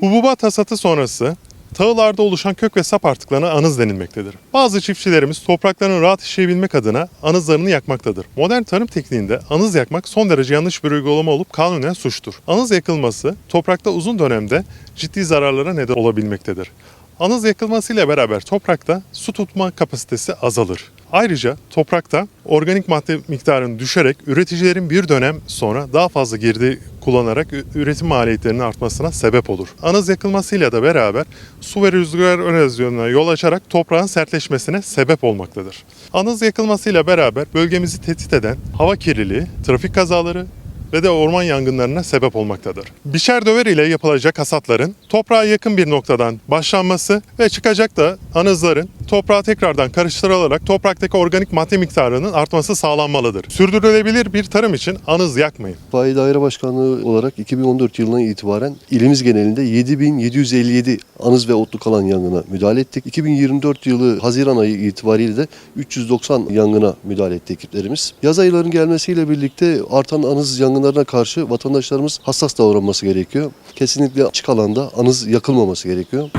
Hububat hasatı sonrası tahıllarda oluşan kök ve sap artıklarına anız denilmektedir. Bazı çiftçilerimiz topraklarını rahat işleyebilmek adına anızlarını yakmaktadır. Modern tarım tekniğinde anız yakmak son derece yanlış bir uygulama olup kanunen suçtur. Anız yakılması toprakta uzun dönemde ciddi zararlara neden olabilmektedir. Anız yakılmasıyla beraber toprakta su tutma kapasitesi azalır. Ayrıca toprakta organik madde miktarının düşerek üreticilerin bir dönem sonra daha fazla girdi kullanarak üretim maliyetlerinin artmasına sebep olur. Anız yakılmasıyla da beraber su ve rüzgar erozyonuna yol açarak toprağın sertleşmesine sebep olmaktadır. Anız yakılmasıyla beraber bölgemizi tehdit eden hava kirliliği, trafik kazaları, ve de orman yangınlarına sebep olmaktadır. Biçer döver ile yapılacak hasatların toprağa yakın bir noktadan başlanması ve çıkacak da anızların toprağa tekrardan karıştırılarak topraktaki organik madde miktarının artması sağlanmalıdır. Sürdürülebilir bir tarım için anız yakmayın. İtfaiye Daire Başkanlığı olarak 2014 yılından itibaren ilimiz genelinde 7757 anız ve otluk alan yangına müdahale ettik. 2024 yılı Haziran ayı itibariyle de 390 yangına müdahale etti ekiplerimiz. Yaz aylarının gelmesiyle birlikte artan anız yangınlarına karşı vatandaşlarımız hassas davranması gerekiyor. Kesinlikle açık alanda anız yakılmaması gerekiyor.